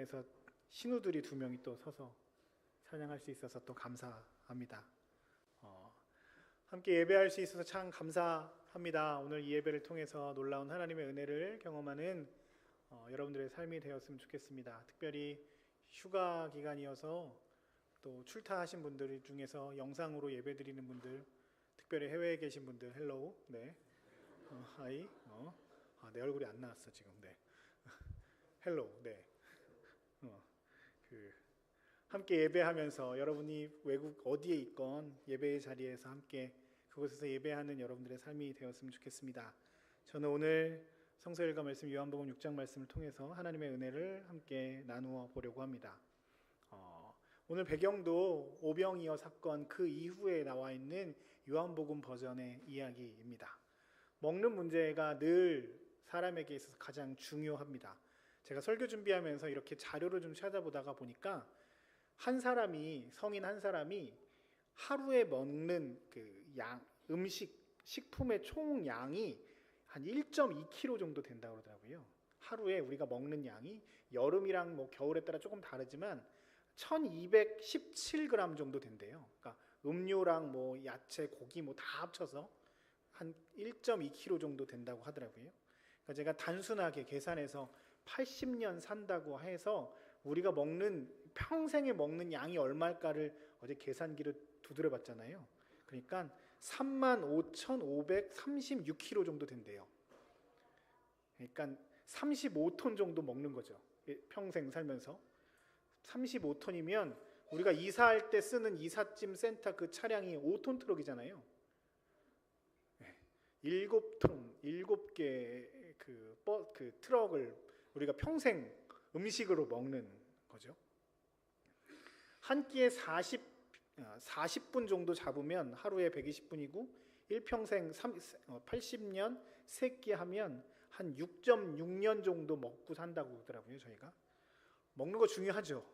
예배에서 신우들이 두 명이 또 서서 찬양할 수 있어서 또 감사합니다. 어, 함께 예배할 수 있어서 참 감사합니다. 오늘 이 예배를 통해서 놀라운 하나님의 은혜를 경험하는 어, 여러분들의 삶이 되었으면 좋겠습니다. 특별히 휴가 기간이어서 또 출타하신 분들 중에서 영상으로 예배 드리는 분들, 특별히 해외에 계신 분들, 헬로우, 네, 어, 하이, 어, 아, 내 얼굴이 안 나왔어 지금, 네, 헬로우, 네, 어, 그 함께 예배하면서 여러분이 외국 어디에 있건 예배의 자리에서 함께 그곳에서 예배하는 여러분들의 삶이 되었으면 좋겠습니다. 저는 오늘 성서일과 말씀 요한복음 6장 말씀을 통해서 하나님의 은혜를 함께 나누어 보려고 합니다. 어, 오늘 배경도 오병이어 사건 그 이후에 나와 있는 요한복음 버전의 이야기입니다. 먹는 문제가 늘 사람에게 있어서 가장 중요합니다. 제가 설교 준비하면서 이렇게 자료를 좀 찾아보다가 보니까 한 사람이 성인 한 사람이 하루에 먹는 그 양 음식 식품의 총 양이 한 1.2kg 정도 된다고 그러더라고요. 하루에 우리가 먹는 양이 여름이랑 뭐 겨울에 따라 조금 다르지만 1217g 정도 된대요. 그러니까 음료랑 뭐 야채, 고기 뭐 다 합쳐서 한 1.2kg 정도 된다고 하더라고요. 그러니까 제가 단순하게 계산해서 80년 산다고 해서 우리가 먹는 평생에 먹는 양이 얼마일까를 어제 계산기를 두드려 봤잖아요. 그러니까 35,536kg 정도 된대요. 그러니까 35톤 정도 먹는 거죠. 예, 평생 살면서 35톤이면 우리가 이사할 때 쓰는 이삿짐 센터 그 차량이 5톤 트럭이잖아요. 7톤, 7개 그, 그 트럭을 우리가 평생 음식으로 먹는 거죠. 한 끼에 40 40분 정도 잡으면 하루에 120분이고 일평생 80년 세끼 하면 한 6.6년 정도 먹고 산다고 그러더라고요 저희가. 먹는 거 중요하죠.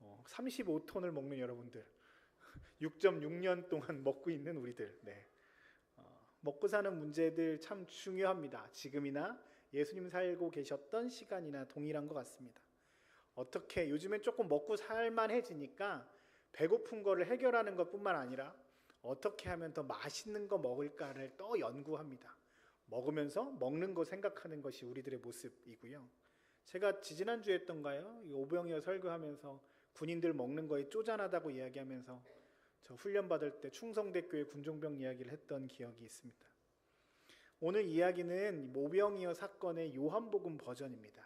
어, 35톤을 먹는 여러분들. 6.6년 동안 먹고 있는 우리들. 네. 어, 먹고 사는 문제들 참 중요합니다. 지금이나 예수님 살고 계셨던 시간이나 동일한 것 같습니다 어떻게 요즘엔 조금 먹고 살만해지니까 배고픈 거를 해결하는 것뿐만 아니라 어떻게 하면 더 맛있는 거 먹을까를 또 연구합니다. 먹으면서 먹는 거 생각하는 것이 우리들의 모습이고요. 제가 지지난주에 했던가요? 오병이어 설교하면서 군인들 먹는 거에 쪼잔하다고 이야기하면서 저 훈련 받을 때 충성대교회 군종병 이야기를 했던 기억이 있습니다. 오늘 이야기는 오병이어 사건의 요한복음 버전입니다.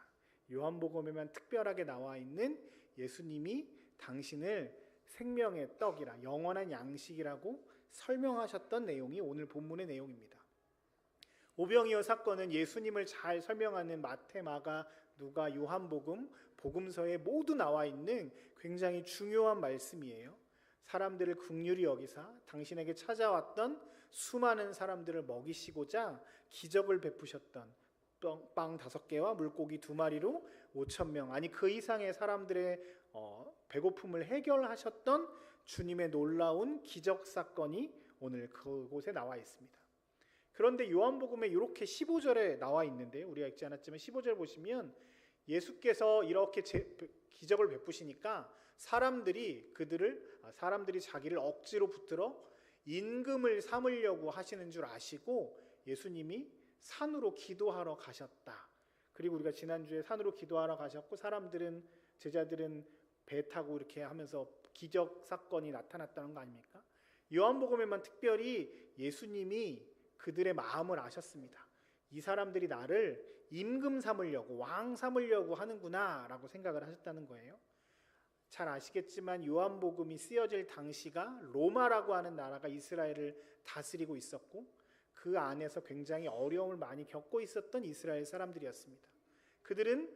요한복음에만 특별하게 나와 있는 예수님이 당신을 생명의 떡이라 영원한 양식이라고 설명하셨던 내용이 오늘 본문의 내용입니다. 오병이어 사건은 예수님을 잘 설명하는 마태, 마가, 누가, 요한복음, 복음서에 모두 나와 있는 굉장히 중요한 말씀이에요. 사람들을 극률히 여기사 당신에게 찾아왔던 수많은 사람들을 먹이시고자 기적을 베푸셨던 빵 다섯 개와 물고기 두 마리로 5천 명 아니 그 이상의 사람들의 어, 배고픔을 해결하셨던 주님의 놀라운 기적 사건이 오늘 그곳에 나와 있습니다. 그런데 요한복음에 이렇게 15절에 나와 있는데 우리가 읽지 않았지만 15절 보시면 예수께서 이렇게 제, 기적을 베푸시니까 사람들이 그들을 아, 사람들이 자기를 억지로 붙들어 임금을 삼으려고 하시는 줄 아시고 예수님이 산으로 기도하러 가셨다. 그리고 우리가 지난주에 산으로 기도하러 가셨고 사람들은 제자들은 배 타고 이렇게 하면서 기적 사건이 나타났다는 거 아닙니까? 요한복음에만 특별히 예수님이 그들의 마음을 아셨습니다. 이 사람들이 나를 임금 삼으려고 왕 삼으려고 하는구나라고 생각을 하셨다는 거예요. 잘 아시겠지만 요한복음이 쓰여질 당시가 로마라고 하는 나라가 이스라엘을 다스리고 있었고 그 안에서 굉장히 어려움을 많이 겪고 있었던 이스라엘 사람들이었습니다. 그들은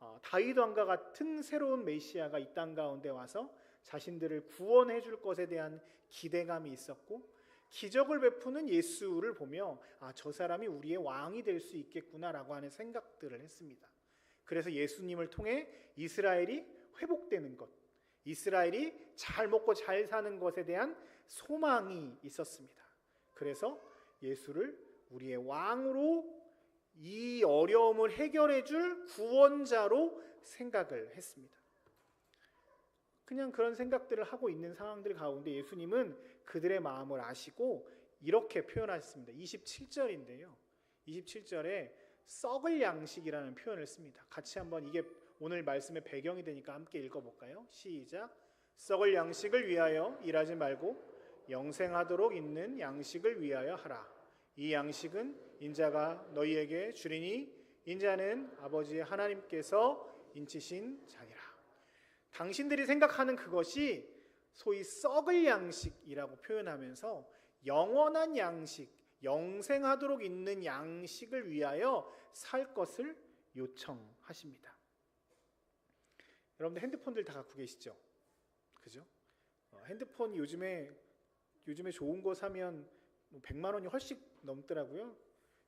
어, 다윗 왕과 같은 새로운 메시아가 이 땅 가운데 와서 자신들을 구원해 줄 것에 대한 기대감이 있었고 기적을 베푸는 예수를 보며 아, 저 사람이 우리의 왕이 될 수 있겠구나라고 하는 생각들을 했습니다. 그래서 예수님을 통해 이스라엘이 회복되는 것, 이스라엘이 잘 먹고 잘 사는 것에 대한 소망이 있었습니다. 그래서 예수를 우리의 왕으로 이 어려움을 해결해 줄 구원자로 생각을 했습니다. 그냥 그런 생각들을 하고 있는 상황들 가운데 예수님은 그들의 마음을 아시고 이렇게 표현하셨습니다. 27절인데요. 27절에 썩을 양식이라는 표현을 씁니다. 같이 한번 이게 오늘 말씀의 배경이 되니까 함께 읽어볼까요? 시작. 썩을 양식을 위하여 일하지 말고 영생하도록 있는 양식을 위하여 하라. 이 양식은 인자가 너희에게 주리니 인자는 아버지 하나님께서 인치신 자니라. 당신들이 생각하는 그것이 소위 썩을 양식이라고 표현하면서 영원한 양식, 영생하도록 있는 양식을 위하여 살 것을 요청하십니다. 여러분들 핸드폰들 다 갖고 계시죠? 그죠? 어, 핸드폰 요즘에 요즘에 좋은 거 사면 뭐 100만 원이 훨씬 넘더라고요.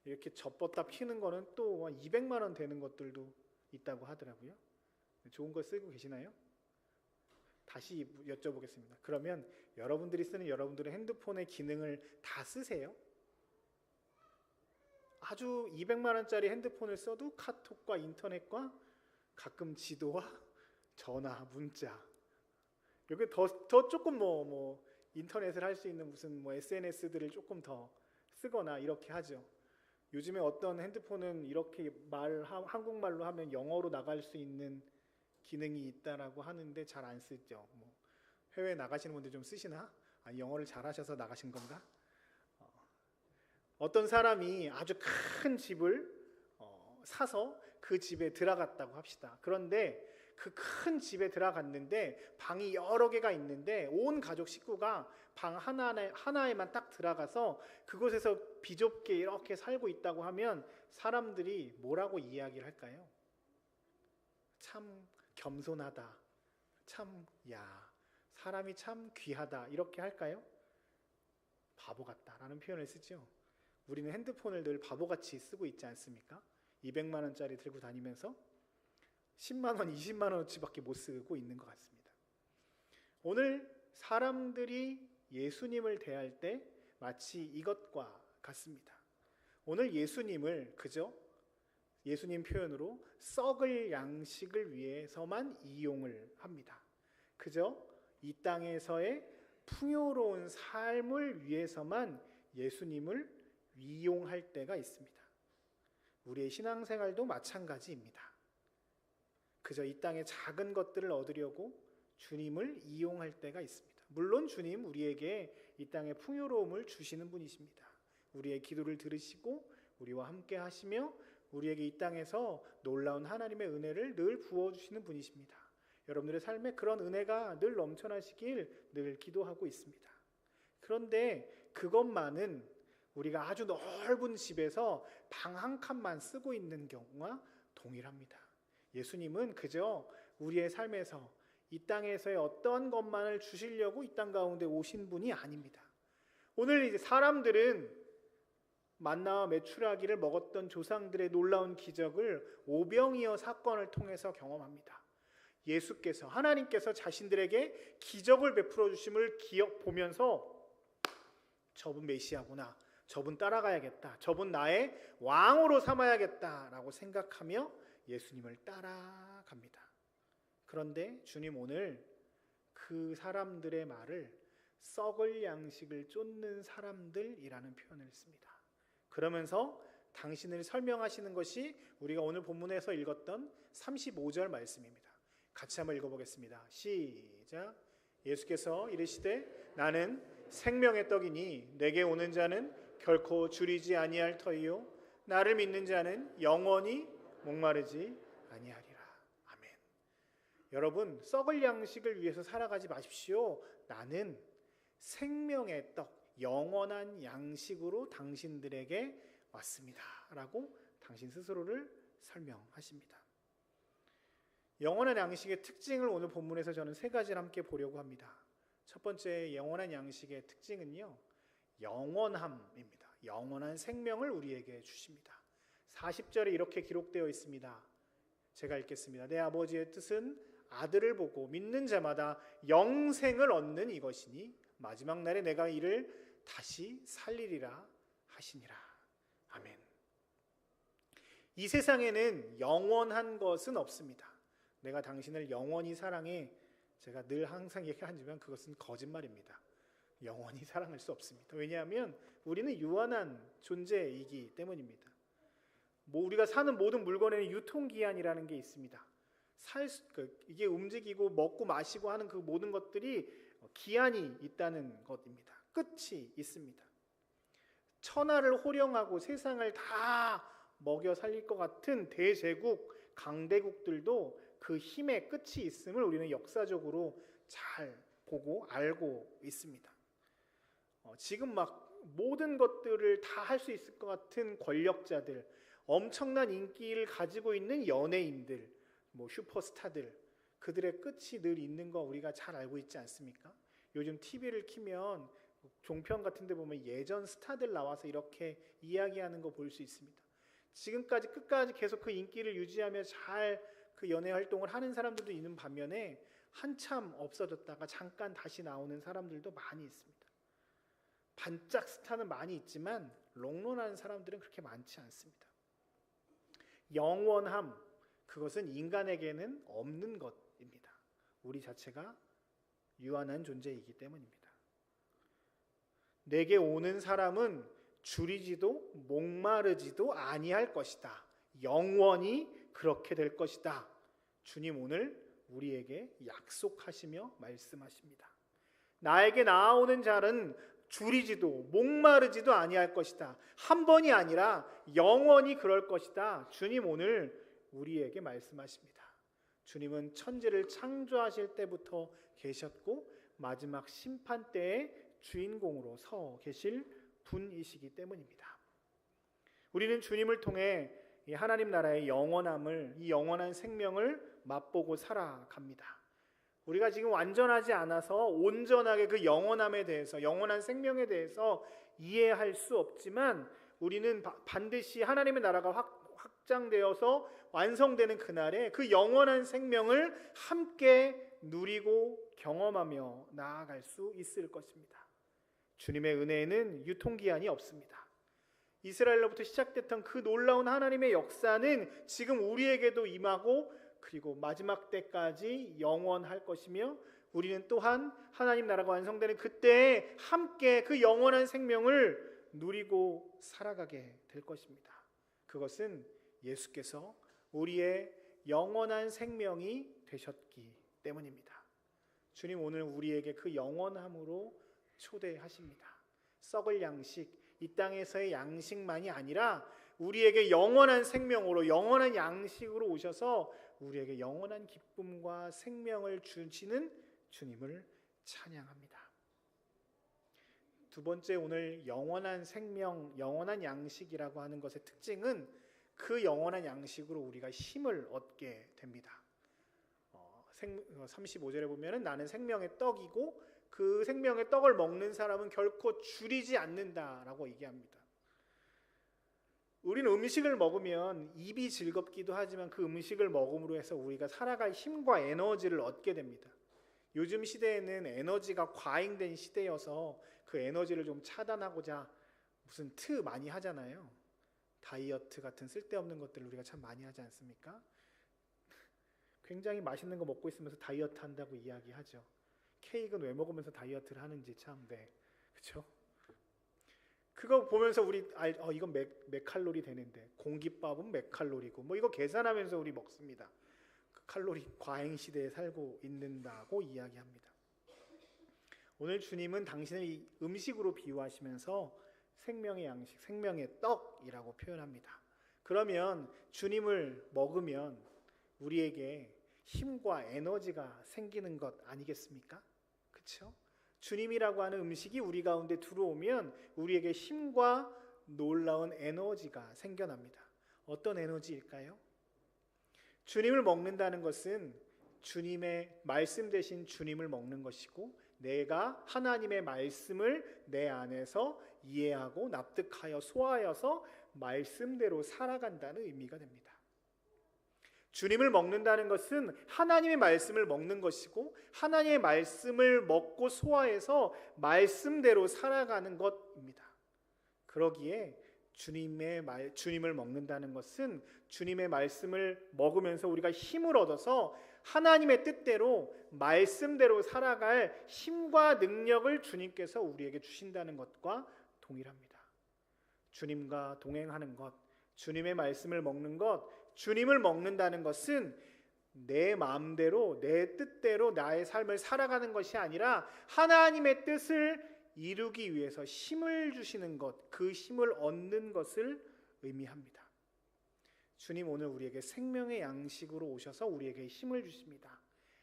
이렇게 접었다 피는 거는 또 200만 원 되는 것들도 있다고 하더라고요. 좋은 거 쓰고 계시나요? 다시 여쭤보겠습니다. 그러면 여러분들이 쓰는 여러분들의 핸드폰의 기능을 다 쓰세요? 아주 200만 원짜리 핸드폰을 써도 카톡과 인터넷과 가끔 지도와 전화, 문자 여기 더, 더 조금 뭐, 뭐 인터넷을 할 수 있는 무슨 뭐 SNS들을 조금 더 쓰거나 이렇게 하죠. 요즘에 어떤 핸드폰은 이렇게 말 한국말로 하면 영어로 나갈 수 있는 기능이 있다라고 하는데 잘 안 쓰죠. 뭐 해외 나가시는 분들 좀 쓰시나? 아, 영어를 잘하셔서 나가신 건가? 어. 떤 사람이 아주 큰 집을 어, 사서 그 집에 들어갔다고 합시다. 그런데 그 큰 집에 들어갔는데 방이 여러 개가 있는데 온 가족 식구가 방 하나에, 하나에만 딱 들어가서 그곳에서 비좁게 이렇게 살고 있다고 하면 사람들이 뭐라고 이야기를 할까요? 참 겸손하다. 참, 야, 사람이 참 귀하다. 이렇게 할까요? 바보 같다라는 표현을 쓰죠. 우리는 핸드폰을 늘 바보같이 쓰고 있지 않습니까? 200만 원짜리 들고 다니면서 10만 원, 20만 원어치밖에 못 쓰고 있는 것 같습니다. 오늘 사람들이 예수님을 대할 때 마치 이것과 같습니다. 오늘 예수님을 그저 예수님 표현으로 썩을 양식을 위해서만 이용을 합니다. 그저 이 땅에서의 풍요로운 삶을 위해서만 예수님을 이용할 때가 있습니다. 우리의 신앙생활도 마찬가지입니다. 그저 이 땅의 작은 것들을 얻으려고 주님을 이용할 때가 있습니다. 물론 주님 우리에게 이 땅의 풍요로움을 주시는 분이십니다. 우리의 기도를 들으시고 우리와 함께 하시며 우리에게 이 땅에서 놀라운 하나님의 은혜를 늘 부어 주시는 분이십니다. 여러분들의 삶에 그런 은혜가 늘 넘쳐나시길 늘 기도하고 있습니다. 그런데 그것만은 우리가 아주 넓은 집에서 방 한 칸만 쓰고 있는 경우와 동일합니다. 예수님은 그저 우리의 삶에서 이 땅에서의 어떤 것만을 주시려고 이 땅 가운데 오신 분이 아닙니다. 오늘 이제 사람들은 만나와 메추라기를 먹었던 조상들의 놀라운 기적을 오병이어 사건을 통해서 경험합니다. 예수께서 하나님께서 자신들에게 기적을 베풀어 주심을 기억 보면서 저분 메시아구나. 저분 따라가야겠다. 저분 나의 왕으로 삼아야겠다라고 생각하며 예수님을 따라갑니다. 그런데 주님 오늘 그 사람들의 말을 썩을 양식을 쫓는 사람들이라는 표현을 씁니다. 그러면서 당신을 설명하시는 것이 우리가 오늘 본문에서 읽었던 35절 말씀입니다. 같이 한번 읽어보겠습니다. 시작. 예수께서 이르시되 나는 생명의 떡이니 내게 오는 자는 결코 줄이지 아니할 터이요 나를 믿는 자는 영원히 목마르지 아니하리라. 아멘. 여러분 썩을 양식을 위해서 살아가지 마십시오. 나는 생명의 떡 영원한 양식으로 당신들에게 왔습니다 라고 당신 스스로를 설명하십니다. 영원한 양식의 특징을 오늘 본문에서 저는 세 가지를 함께 보려고 합니다. 첫 번째 영원한 양식의 특징은요. 영원함입니다. 영원한 생명을 우리에게 주십니다. 40절에 이렇게 기록되어 있습니다. 제가 읽겠습니다. 내 아버지의 뜻은 아들을 보고 믿는 자마다 영생을 얻는 이것이니 마지막 날에 내가 이를 다시 살리리라 하시니라. 아멘. 이 세상에는 영원한 것은 없습니다. 내가 당신을 영원히 사랑해. 제가 늘 항상 얘기하지만 그것은 거짓말입니다. 영원히 사랑할 수 없습니다. 왜냐하면 우리는 유한한 존재이기 때문입니다. 뭐 우리가 사는 모든 물건에는 유통기한이라는 게 있습니다. 살 수, 그, 이게 움직이고 먹고 마시고 하는 그 모든 것들이 기한이 있다는 것입니다. 끝이 있습니다. 천하를 호령하고 세상을 다 먹여 살릴 것 같은 대제국, 강대국들도 그 힘의 끝이 있음을 우리는 역사적으로 잘 보고 알고 있습니다. 어, 지금 막 모든 것들을 다 할 수 있을 것 같은 권력자들, 엄청난 인기를 가지고 있는 연예인들, 뭐 슈퍼스타들, 그들의 끝이 늘 있는 거 우리가 잘 알고 있지 않습니까? 요즘 TV를 키면 종편 같은 데 보면 예전 스타들 나와서 이렇게 이야기하는 거 볼 수 있습니다. 지금까지 끝까지 계속 그 인기를 유지하며 잘 그 연애 활동을 하는 사람들도 있는 반면에 한참 없어졌다가 잠깐 다시 나오는 사람들도 많이 있습니다. 반짝 스타는 많이 있지만 롱런하는 사람들은 그렇게 많지 않습니다. 영원함 그것은 인간에게는 없는 것입니다. 우리 자체가 유한한 존재이기 때문입니다. 내게 오는 사람은 줄이지도 목마르지도 아니할 것이다. 영원히 그렇게 될 것이다. 주님 오늘 우리에게 약속하시며 말씀하십니다. 나에게 나오는 자는 줄이지도 목마르지도 아니할 것이다. 한 번이 아니라 영원히 그럴 것이다. 주님 오늘 우리에게 말씀하십니다. 주님은 천지를 창조하실 때부터 계셨고 마지막 심판 때의 주인공으로 서 계실 분이시기 때문입니다. 우리는 주님을 통해 하나님 나라의 영원함을 이 영원한 생명을 맛보고 살아갑니다. 우리가 지금 완전하지 않아서 온전하게 그 영원함에 대해서 영원한 생명에 대해서 이해할 수 없지만 우리는 반드시 하나님의 나라가 확, 확장되어서 완성되는 그날에 그 영원한 생명을 함께 누리고 경험하며 나아갈 수 있을 것입니다. 주님의 은혜에는 유통기한이 없습니다. 이스라엘로부터 시작됐던 그 놀라운 하나님의 역사는 지금 우리에게도 임하고 그리고 마지막 때까지 영원할 것이며 우리는 또한 하나님 나라가 완성되는 그때에 함께 그 영원한 생명을 누리고 살아가게 될 것입니다. 그것은 예수께서 우리의 영원한 생명이 되셨기 때문입니다. 주님 오늘 우리에게 그 영원함으로 초대하십니다. 썩을 양식, 이 땅에서의 양식만이 아니라 우리에게 영원한 생명으로 영원한 양식으로 오셔서 우리에게 영원한 기쁨과 생명을 주시는 주님을 찬양합니다. 두 번째 오늘 영원한 생명, 영원한 양식이라고 하는 것의 특징은 그 영원한 양식으로 우리가 힘을 얻게 됩니다. 어, 35절에 보면은 나는 생명의 떡이고 그 생명의 떡을 먹는 사람은 결코 줄이지 않는다라고 얘기합니다. 우리는 음식을 먹으면 입이 즐겁기도 하지만 그 음식을 먹음으로 해서 우리가 살아갈 힘과 에너지를 얻게 됩니다. 요즘 시대에는 에너지가 과잉된 시대여서 그 에너지를 좀 차단하고자 무슨 트 많이 하잖아요. 다이어트 같은 쓸데없는 것들을 우리가 참 많이 하지 않습니까? 굉장히 맛있는 거 먹고 있으면서 다이어트 한다고 이야기하죠. 케이크는 왜 먹으면서 다이어트를 하는지 참 네. 그렇죠? 그거 보면서 우리 아 어, 이건 몇, 몇 칼로리 되는데 공깃밥은 몇 칼로리고 뭐 이거 계산하면서 우리 먹습니다. 그 칼로리 과잉 시대에 살고 있는다고 이야기합니다. 오늘 주님은 당신을 음식으로 비유하시면서 생명의 양식, 생명의 떡이라고 표현합니다. 그러면 주님을 먹으면 우리에게 힘과 에너지가 생기는 것 아니겠습니까? 그렇죠? 주님이라고 하는 음식이 우리 가운데 들어오면 우리에게 힘과 놀라운 에너지가 생겨납니다. 어떤 에너지일까요? 주님을 먹는다는 것은 주님의 말씀 대신 주님을 먹는 것이고 내가 하나님의 말씀을 내 안에서 이해하고 납득하여 소화하여서 말씀대로 살아간다는 의미가 됩니다. 주님을 먹는다는 것은 하나님의 말씀을 먹는 것이고 하나님의 말씀을 먹고 소화해서 말씀대로 살아가는 것입니다. 그러기에 주님의 말, 주님을 먹는다는 것은 주님의 말씀을 먹으면서 우리가 힘을 얻어서 하나님의 뜻대로 말씀대로 살아갈 힘과 능력을 주님께서 우리에게 주신다는 것과 동일합니다. 주님과 동행하는 것, 주님의 말씀을 먹는 것, 주님을 먹는다는 것은 내 마음대로 내 뜻대로 나의 삶을 살아가는 것이 아니라 하나님의 뜻을 이루기 위해서 힘을 주시는 것, 그 힘을 얻는 것을 의미합니다. 주님 오늘 우리에게 생명의 양식으로 오셔서 우리에게 힘을 주십니다.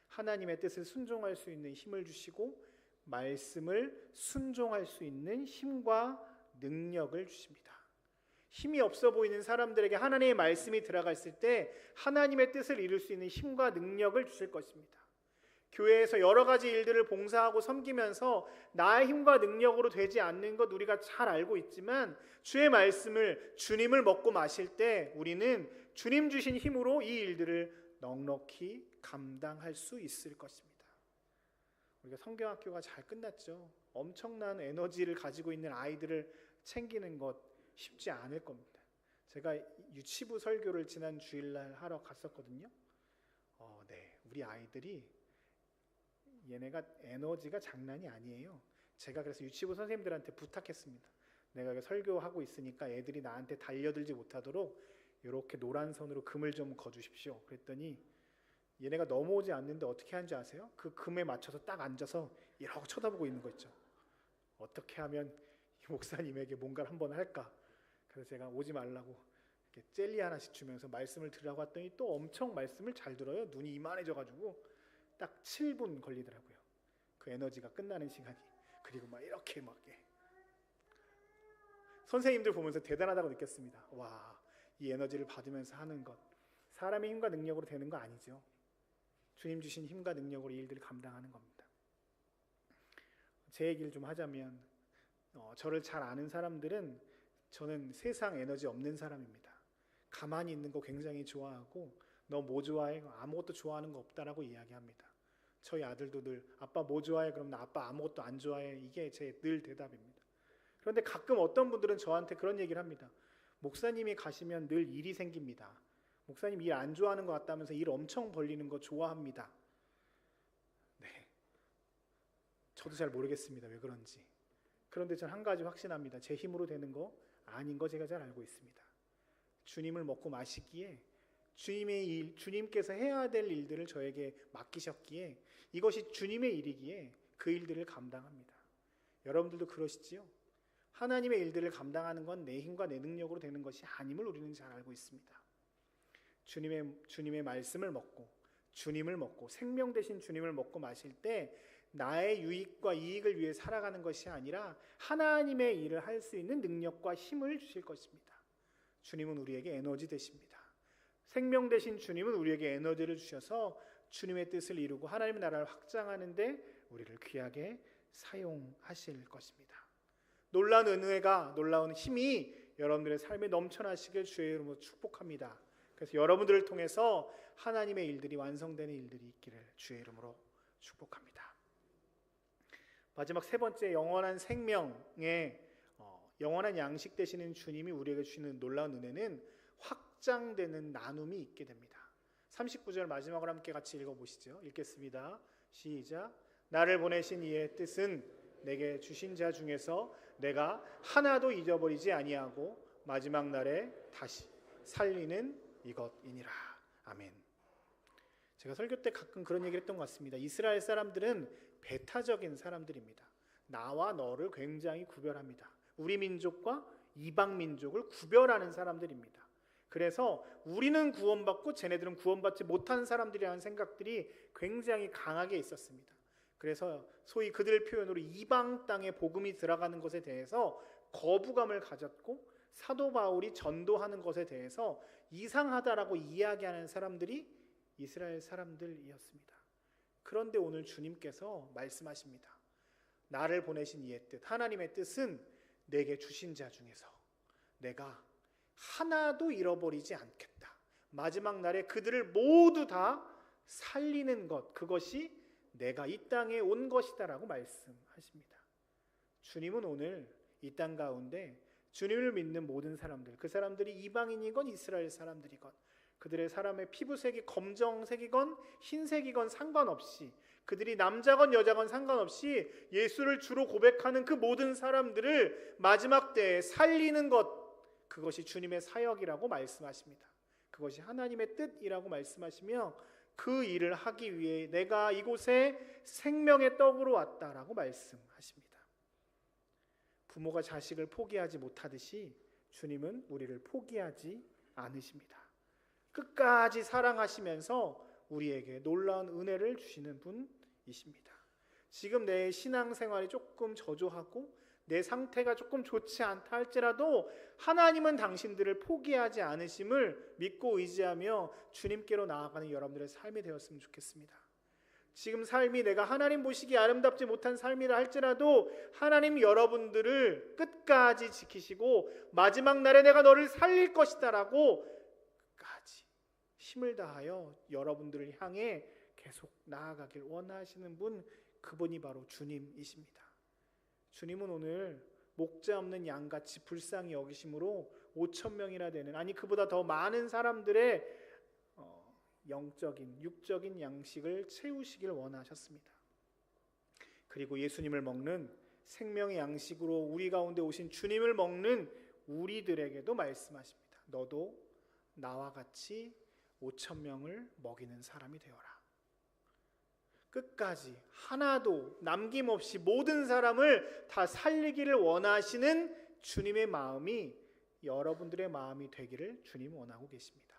하나님의 뜻을 순종할 수 있는 힘을 주시고 말씀을 순종할 수 있는 힘과 능력을 주십니다. 힘이 없어 보이는 사람들에게 하나님의 말씀이 들어갔을 때 하나님의 뜻을 이룰 수 있는 힘과 능력을 주실 것입니다. 교회에서 여러 가지 일들을 봉사하고 섬기면서 나의 힘과 능력으로 되지 않는 것 우리가 잘 알고 있지만 주의 말씀을 주님을 먹고 마실 때 우리는 주님 주신 힘으로 이 일들을 넉넉히 감당할 수 있을 것입니다. 우리가 성경학교가 잘 끝났죠. 엄청난 에너지를 가지고 있는 아이들을 챙기는 것 쉽지 않을 겁니다. 제가 유치부 설교를 지난 주일날 하러 갔었거든요. 어, 네, 우리 아이들이 얘네가 에너지가 장난이 아니에요. 제가 그래서 유치부 선생님들한테 부탁했습니다. 내가 설교하고 있으니까 애들이 나한테 달려들지 못하도록 이렇게 노란 선으로 금을 좀 거주십시오. 그랬더니 얘네가 넘어오지 않는데 어떻게 하는지 아세요? 그 금에 맞춰서 딱 앉아서 이러고 쳐다보고 있는 거 있죠. 어떻게 하면 목사님에게 뭔가를 한번 할까? 그래서 제가 오지 말라고 이렇게 젤리 하나씩 주면서 말씀을 들으라고 했더니 또 엄청 말씀을 잘 들어요. 눈이 이만해져가지고 딱 7분 걸리더라고요. 그 에너지가 끝나는 시간이. 그리고 막 이렇게 막 예. 선생님들 보면서 대단하다고 느꼈습니다. 와, 이 에너지를 받으면서 하는 것 사람의 힘과 능력으로 되는 거 아니죠. 주님 주신 힘과 능력으로 일들을 감당하는 겁니다. 제 얘기를 좀 하자면 어, 저를 잘 아는 사람들은 저는 세상 에너지 없는 사람입니다. 가만히 있는 거 굉장히 좋아하고 너 뭐 좋아해? 아무것도 좋아하는 거 없다라고 이야기합니다. 저희 아들도 늘 아빠 뭐 좋아해? 그럼 나 아빠 아무것도 안 좋아해. 이게 제 늘 대답입니다. 그런데 가끔 어떤 분들은 저한테 그런 얘기를 합니다. 목사님이 가시면 늘 일이 생깁니다. 목사님 일 안 좋아하는 것 같다면서 일 엄청 벌리는 거 좋아합니다. 네. 저도 잘 모르겠습니다. 왜 그런지. 그런데 저는 한 가지 확신합니다. 제 힘으로 되는 거 아닌 거 제가 잘 알고 있습니다. 주님을 먹고 마시기에 주님의 일, 주님께서 해야 될 일들을 저에게 맡기셨기에 이것이 주님의 일이기에 그 일들을 감당합니다. 여러분들도 그러시지요? 하나님의 일들을 감당하는 건 내 힘과 내 능력으로 되는 것이 아님을 우리는 잘 알고 있습니다. 주님의 주님의 말씀을 먹고 주님을 먹고 생명 대신 주님을 먹고 마실 때 나의 유익과 이익을 위해 살아가는 것이 아니라 하나님의 일을 할 수 있는 능력과 힘을 주실 것입니다. 주님은 우리에게 에너지 되십니다. 생명 대신 주님은 우리에게 에너지를 주셔서 주님의 뜻을 이루고 하나님의 나라를 확장하는데 우리를 귀하게 사용하실 것입니다. 놀라운 은혜가 놀라운 힘이 여러분들의 삶에 넘쳐나시길 주의 이름으로 축복합니다. 그래서 여러분들을 통해서 하나님의 일들이 완성되는 일들이 있기를 주의 이름으로 축복합니다. 마지막 세 번째 영원한 생명의 어, 영원한 양식 되시는 주님이 우리에게 주시는 놀라운 은혜는 확장되는 나눔이 있게 됩니다. 39절 마지막으로 함께 같이 읽어보시죠. 읽겠습니다. 시작. 나를 보내신 이의 뜻은 내게 주신 자 중에서 내가 하나도 잊어버리지 아니하고 마지막 날에 다시 살리는 이것이니라. 아멘. 제가 설교 때 가끔 그런 얘기를 했던 것 같습니다. 이스라엘 사람들은 배타적인 사람들입니다. 나와 너를 굉장히 구별합니다. 우리 민족과 이방 민족을 구별하는 사람들입니다. 그래서 우리는 구원받고 쟤네들은 구원받지 못한 사람들이라는 생각들이 굉장히 강하게 있었습니다. 그래서 소위 그들 표현으로 이방 땅에 복음이 들어가는 것에 대해서 거부감을 가졌고 사도 바울이 전도하는 것에 대해서 이상하다라고 이야기하는 사람들이 이스라엘 사람들이었습니다. 그런데 오늘 주님께서 말씀하십니다. 나를 보내신 이의 뜻, 하나님의 뜻은 내게 주신 자 중에서 내가 하나도 잃어버리지 않겠다. 마지막 날에 그들을 모두 다 살리는 것, 그것이 내가 이 땅에 온 것이다라고 말씀하십니다. 주님은 오늘 이 땅 가운데 주님을 믿는 모든 사람들, 그 사람들이 이방인이건 이스라엘 사람들이건 그들의 사람의 피부색이 검정색이건 흰색이건 상관없이 그들이 남자건 여자건 상관없이 예수를 주로 고백하는 그 모든 사람들을 마지막 때에 살리는 것 그것이 주님의 사역이라고 말씀하십니다. 그것이 하나님의 뜻이라고 말씀하시며 그 일을 하기 위해 내가 이곳에 생명의 떡으로 왔다라고 말씀하십니다. 부모가 자식을 포기하지 못하듯이 주님은 우리를 포기하지 않으십니다. 끝까지 사랑하시면서 우리에게 놀라운 은혜를 주시는 분이십니다. 지금 내 신앙생활이 조금 저조하고 내 상태가 조금 좋지 않다 할지라도 하나님은 당신들을 포기하지 않으심을 믿고 의지하며 주님께로 나아가는 여러분들의 삶이 되었으면 좋겠습니다. 지금 삶이 내가 하나님 보시기 아름답지 못한 삶이라 할지라도 하나님 여러분들을 끝까지 지키시고 마지막 날에 내가 너를 살릴 것이다라고 힘을 다하여 여러분들을 향해 계속 나아가길 원하시는 분 그분이 바로 주님이십니다. 주님은 오늘 목자 없는 양같이 불쌍히 여기심으로 5천 명이나 되는 아니 그보다 더 많은 사람들의 어, 영적인 육적인 양식을 채우시길 원하셨습니다. 그리고 예수님을 먹는 생명의 양식으로 우리 가운데 오신 주님을 먹는 우리들에게도 말씀하십니다. 너도 나와 같이 5천 명을 먹이는 사람이 되어라. 끝까지 하나도 남김없이 모든 사람을 다 살리기를 원하시는 주님의 마음이 여러분들의 마음이 되기를 주님 원하고 계십니다.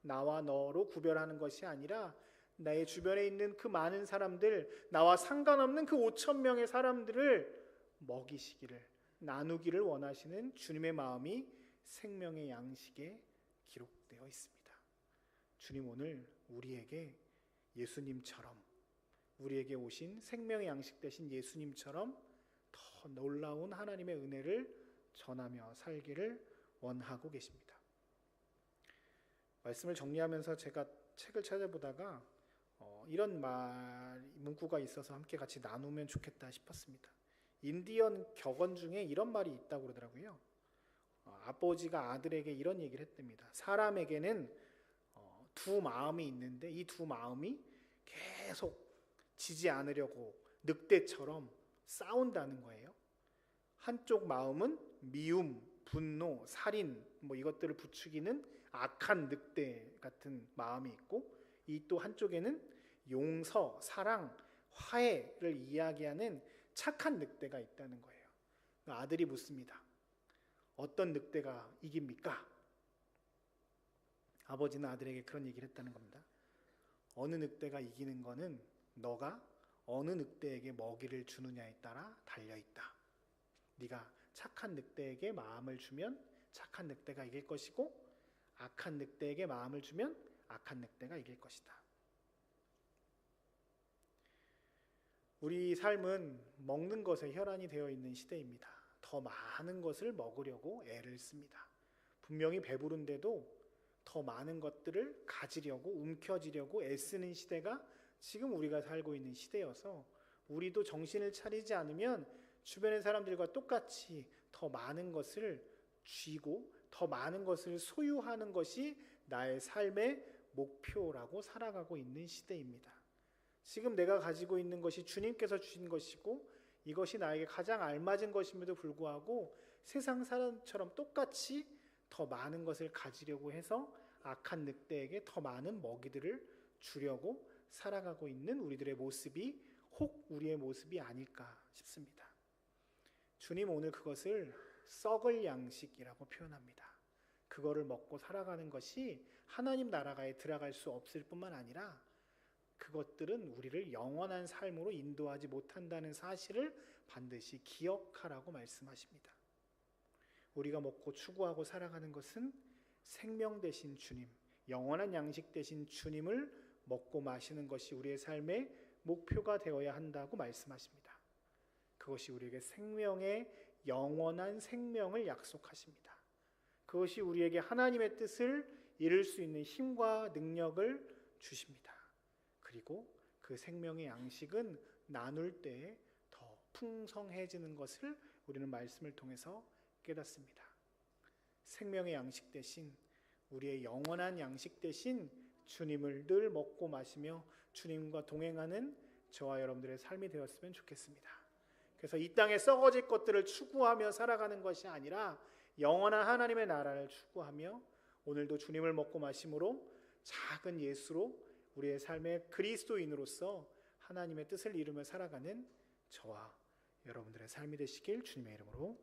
나와 너로 구별하는 것이 아니라 나의 주변에 있는 그 많은 사람들, 나와 상관없는 그 5천 명의 사람들을 먹이시기를 나누기를 원하시는 주님의 마음이 생명의 양식에 기록되어 있습니다. 주님 오늘 우리에게 예수님처럼 우리에게 오신 생명의 양식 되신 예수님처럼 더 놀라운 하나님의 은혜를 전하며 살기를 원하고 계십니다. 말씀을 정리하면서 제가 책을 찾아보다가 어, 이런 말 문구가 있어서 함께 같이 나누면 좋겠다 싶었습니다. 인디언 격언 중에 이런 말이 있다고 그러더라고요. 어, 아버지가 아들에게 이런 얘기를 했답니다. 사람에게는 어, 두 마음이 있는데 이 두 마음이 계속 지지 않으려고 늑대처럼 싸운다는 거예요. 한쪽 마음은 미움, 분노, 살인 뭐 이것들을 부추기는 악한 늑대 같은 마음이 있고 이 또 한쪽에는 용서, 사랑, 화해를 이야기하는 착한 늑대가 있다는 거예요. 아들이 묻습니다. 어떤 늑대가 이깁니까? 아버지는 아들에게 그런 얘기를 했다는 겁니다. 어느 늑대가 이기는 거는 너가 어느 늑대에게 먹이를 주느냐에 따라 달려 있다. 네가 착한 늑대에게 마음을 주면 착한 늑대가 이길 것이고 악한 늑대에게 마음을 주면 악한 늑대가 이길 것이다. 우리 삶은 먹는 것에 혈안이 되어 있는 시대입니다. 더 많은 것을 먹으려고 애를 씁니다. 분명히 배부른데도 더 많은 것들을 가지려고 움켜쥐려고 애쓰는 시대가 지금 우리가 살고 있는 시대여서 우리도 정신을 차리지 않으면 주변의 사람들과 똑같이 더 많은 것을 쥐고 더 많은 것을 소유하는 것이 나의 삶의 목표라고 살아가고 있는 시대입니다. 지금 내가 가지고 있는 것이 주님께서 주신 것이고 이것이 나에게 가장 알맞은 것임에도 불구하고 세상 사람처럼 똑같이 더 많은 것을 가지려고 해서 악한 늑대에게 더 많은 먹이들을 주려고 살아가고 있는 우리들의 모습이 혹 우리의 모습이 아닐까 싶습니다. 주님 오늘 그것을 썩을 양식이라고 표현합니다. 그거를 먹고 살아가는 것이 하나님 나라가에 들어갈 수 없을 뿐만 아니라 그것들은 우리를 영원한 삶으로 인도하지 못한다는 사실을 반드시 기억하라고 말씀하십니다. 우리가 먹고 추구하고 살아가는 것은 생명 되신 주님, 영원한 양식 되신 주님을 먹고 마시는 것이 우리의 삶의 목표가 되어야 한다고 말씀하십니다. 그것이 우리에게 생명의 영원한 생명을 약속하십니다. 그것이 우리에게 하나님의 뜻을 이룰 수 있는 힘과 능력을 주십니다. 그리고 그 생명의 양식은 나눌 때 더 풍성해지는 것을 우리는 말씀을 통해서 깨닫습니다. 생명의 양식 대신 우리의 영원한 양식 대신 주님을 늘 먹고 마시며 주님과 동행하는 저와 여러분들의 삶이 되었으면 좋겠습니다. 그래서 이 땅에 썩어질 것들을 추구하며 살아가는 것이 아니라 영원한 하나님의 나라를 추구하며 오늘도 주님을 먹고 마심으로 작은 예수로 우리의 삶의 그리스도인으로서 하나님의 뜻을 이루며 살아가는 저와 여러분들의 삶이 되시길 주님의 이름으로